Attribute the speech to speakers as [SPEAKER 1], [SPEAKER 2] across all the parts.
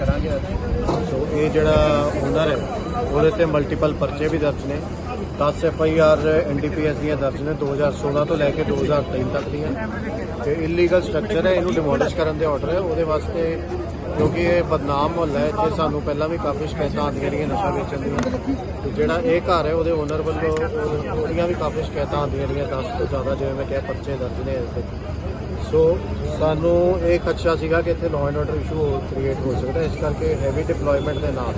[SPEAKER 1] ਕਰਾਂਗੇ ਸੋ ਇਹ ਜਿਹੜਾ ਓਨਰ ਹੈ, ਉਹਦੇ ਤੇ ਮਲਟੀਪਲ ਪਰਚੇ ਵੀ ਦਰਜ ਨੇ। 10 ਐਫ ਆਈ ਆਰ ਐਨਡੀਪੀਐਸ ਦੀਆਂ ਦਰਜ ਨੇ 2016 ਤੋਂ ਲੈ ਕੇ 2023 ਤੱਕ ਦੀਆਂ। ਤੇ ਇਲੀਗਲ ਸਟਰਕਚਰ ਹੈ, ਇਹਨੂੰ ਡਿਮੋਲਿਸ਼ ਕਰਨ ਦੇ ਆਰਡਰ ਹੈ। ਉਹਦੇ ਵਾਸਤੇ ਕਿਉਂਕਿ ਇਹ ਬਦਨਾਮ ਮੁਹੱਲਾ ਹੈ, ਇੱਥੇ ਸਾਨੂੰ ਪਹਿਲਾਂ ਵੀ ਕਾਫੀ ਸ਼ਿਕਾਇਤਾਂ ਆਉਂਦੀਆਂ ਰਹੀਆਂ ਨਸ਼ਾ ਵੇਚਣ ਦੀਆਂ। ਤੇ ਜਿਹੜਾ ਇਹ ਘਰ ਹੈ, ਉਹਦੇ ਓਨਰ ਵੱਲੋਂ ਉਹਦੀਆਂ ਵੀ ਕਾਫੀ ਸ਼ਿਕਾਇਤਾਂ ਆਉਂਦੀਆਂ ਰਹੀਆਂ 10 ਤੋਂ ਜ਼ਿਆਦਾ ਜਿਵੇਂ ਮੈਂ ਕਿਹਾ, ਪਰਚੇ ਦਰਜ ਨੇ ਇਸ ਤੇ। ਸੋ ਸਾਨੂੰ ਇਹ ਖਦਸ਼ਾ ਸੀਗਾ ਕਿ ਇੱਥੇ law and order issue create ਹੋ ਸਕਦਾ ਇਸ ਕਰਕੇ ਹੈਵੀ ਡਿਪਲੋਇਮੈਂਟ ਦੇ ਨਾਲ।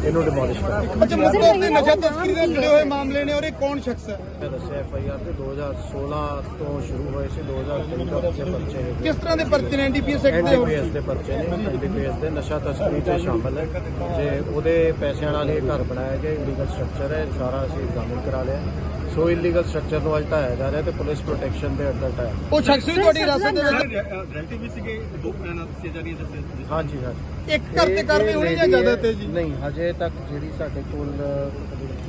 [SPEAKER 1] ਇਹਨੂੰ ਡਿਮੋਲਿਸ਼ ਕਰਾਂਗੇ।
[SPEAKER 2] ਅੱਛਾ ਮੁੱਖ ਤੇ ਨਸ਼ਾ ਤਸਕਰੀ ਨਾਲ ਜੁੜੇ ਹੋਏ ਮਾਮਲੇ ਨੇ ਔਰ ਇਹ ਕੌਣ ਸ਼ਖਸ ਹੈ?
[SPEAKER 1] ਮੈਂ ਦੱਸਿਆ ਐਫ ਆਈ ਆਰ ਤੇ 2016 ਤੋਂ ਸ਼ੁਰੂ ਹੋਏ ਸੀ 2023 ਤੱਕ ਦੇ ਪਰਚੇ ਨੇ।
[SPEAKER 2] ਕਿਸ ਤਰ੍ਹਾਂ ਦੇ ਪਰਚੇ ਨੇ? ਐਨਡੀਪੀਐਸ ਐਕਟ ਦੇ
[SPEAKER 1] ਐਨਡੀਪੀਐਸ ਦੇ ਪਰਚੇ ਨੇ ਐਨਡੀਪੀਐਸ ਦੇ ਨਸ਼ਾ ਤਸਕਰੀ ਤੇ ਸ਼ਾਮਲ ਹੈ। ਜੇ ਉਹਦੇ ਪੈਸਿਆਂ ਨਾਲ ਇਹ ਘਰ ਬਣਾਇਆ ਗਿਆ ਇਲੀਗਲ ਸਟਰਕਚਰ ਹੈ ਸਾਰਾ ਅਸੀਂ ਐਗਜ਼ਾਮਿਨ ਕਰਾ ਲਿਆ। ਸੋ ਇਲੀਗਲ ਸਟਰਕਚਰ ਨੂੰ ਹਟਾਇਆ ਜਾ ਰਿਹਾ ਤੇ ਪੁਲਿਸ ਪ੍ਰੋਟੈਕਸ਼ਨ ਦੇ ਅੰਡਰ ਹਟਾਇਆ
[SPEAKER 2] ਉਹ ਸ਼ਖਸ ਵੀ ਤੁਹਾਡੀ ਹਿਰਾਸਤ ਦੇ ਵਿੱਚ
[SPEAKER 3] ਰਿਲੇਟਿਵ ਵੀ ਸੀਗੇ ਦੋ ਬਿਆਨਾਂ ਦੱਸੇ ਜਾ ਰਹੀਆਂ ਦੱਸੇ
[SPEAKER 1] ਹਾਂਜੀ ਹਾਂਜੀ।
[SPEAKER 2] ਇੱਕ ਤੇ ਕਾਰਵਾਈ ਹੋਣੀ ਜਾਂ ਜ਼ਿਆਦਾ ਤੇ ਜੀ
[SPEAKER 1] ਨਹੀਂ ਹਜੇ ਤੱਕ ਜਿਹੜੀ ਸਾਡੇ ਕੋਲ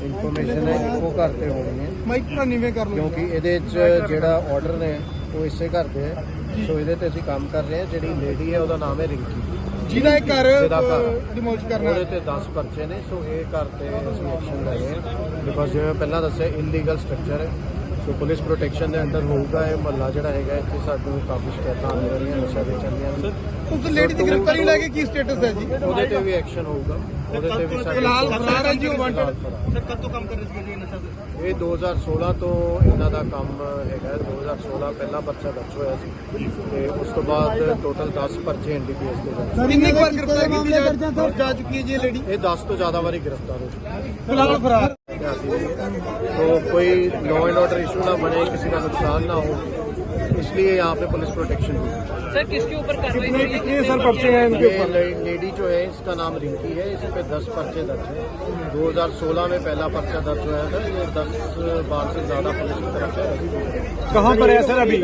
[SPEAKER 1] ਇਨਫੋਰਮੇਸ਼ਨ ਹੈ ਇੱਕੋ ਘਰ ਤੇ ਹੋਣੀ ਹੈ।
[SPEAKER 2] ਮਾਈਕ ਤਾਂ ਨੀਵੇਂ ਕਰ ਲਓ
[SPEAKER 1] ਕਿਉਂਕਿ ਇਹਦੇ 'ਚ ਜਿਹੜਾ ਆਰਡਰ ਨੇ ਉਹ ਇਸੇ ਘਰ ਦੇ ਹੈ। ਸੋ ਇਹਦੇ ਤੇ ਅਸੀਂ ਕੰਮ ਕਰ ਰਹੇ ਹਾਂ। ਜਿਹੜੀ ਲੇਡੀ ਹੈ ਉਹਦਾ ਨਾਮ ਹੈ ਰਿੰਕੀ।
[SPEAKER 2] ਜਿਹਦਾ ਇਹ ਘਰ ਡਿਮੋਲਿਸ਼ ਕਰਨਾ
[SPEAKER 1] ਉਹਦੇ ਤੇ 10 ਪਰਚੇ ਨੇ। ਸੋ ਇਹ ਘਰ ਤੇ ਅਸੀਂ ਐਕਸ਼ਨ ਲੈ ਰਹੇ ਹਾਂ। ਬਿਕੋਜ਼ ਜਿਵੇਂ ਪਹਿਲਾਂ ਦੱਸਿਆ ਇਲੀਗਲ ਸਟਰਕਚਰ ਹੈ। ਸੋ ਪੁਲਿਸ ਪ੍ਰੋਟੈਕਸ਼ਨ ਦੇ ਅੰਡਰ ਹੋਊਗਾ ਇਹ ਮਹੱਲਾ ਜਿਹੜਾ ਹੈਗਾ। ਇੱਥੇ ਸਾਨੂੰ ਕਾਫੀ ਸ਼ਿਕਾਇਤਾਂ ਆਉਂਦੀਆਂ ਰਹੀਆਂ ਨਸ਼ਾ ਵੇਚਣ ਦੀਆਂ।
[SPEAKER 2] ਉਸ ਲੇਡੀ ਦੀ ਗ੍ਰਿਫਤਾਰੀ ਲੈ ਕੇ ਕੀ ਸਟੇਟਸ ਹੈ ਜੀ?
[SPEAKER 1] ਉਹਦੇ ਤੇ ਵੀ ਐਕਸ਼ਨ ਹੋਊਗਾ। ਉਹਦੇ ਤੇ ਵੀ ਸਾਡੇ
[SPEAKER 3] ਤੋਂ
[SPEAKER 1] ਇਹ 2016 ਤੋਂ? ਇਹਨਾਂ ਦਾ ਕੰਮ ਹੈਗਾ 2016 ਪਹਿਲਾ ਪਰਚਾ ਦਰਜ ਹੋਇਆ ਸੀ। ਤੇ ਉਸ ਤੋਂ ਬਾਅਦ ਟੋਟਲ 10 ਪਰਚੇ ਐਨਡੀਪੀਐਸ ਦੇ ਦਰਜ।
[SPEAKER 2] ਕਿੰਨੀ ਵਾਰ ਗ੍ਰਿਫਤਾਰ ਕੀਤੀ ਜਾ ਜਾ ਚੁੱਕੀ ਹੈ ਜੀ ਇਹ ਲੇਡੀ?
[SPEAKER 1] ਇਹ 10 ਤੋਂ ਜ਼ਿਆਦਾ ਵਾਰੀ ਗ੍ਰਿਫਤਾਰ ਹੋ ਚੁੱਕੀ ਹੈ।
[SPEAKER 2] ਫਿਲਹਾਲ ਫਰਾਰ।
[SPEAKER 1] ਤੋ ਕੋਈ ਲਾਅ ਐਂਡ ਆਰਡਰ ਇਸ਼ੂ ਨਾ ਬਣੇ ਕਿਸੇ ਦਾ ਨੁਕਸਾਨ ਨਾ ਹੋ इसलिए यहाँ पे पुलिस प्रोटेक्शन हुई।
[SPEAKER 4] सर किसके ऊपर हो है कितने
[SPEAKER 2] सर पर्चे हैं
[SPEAKER 1] इनके ऊपर? लेडी जो है इसका नाम रिंकी है। इस पे 10 पर्चे दर्ज है। 2016 में पहला पर्चा दर्ज हुआ था ये 10 बार से ज़्यादा पुलिस की तरफ़ से।
[SPEAKER 2] कहाँ पर है सर अभी?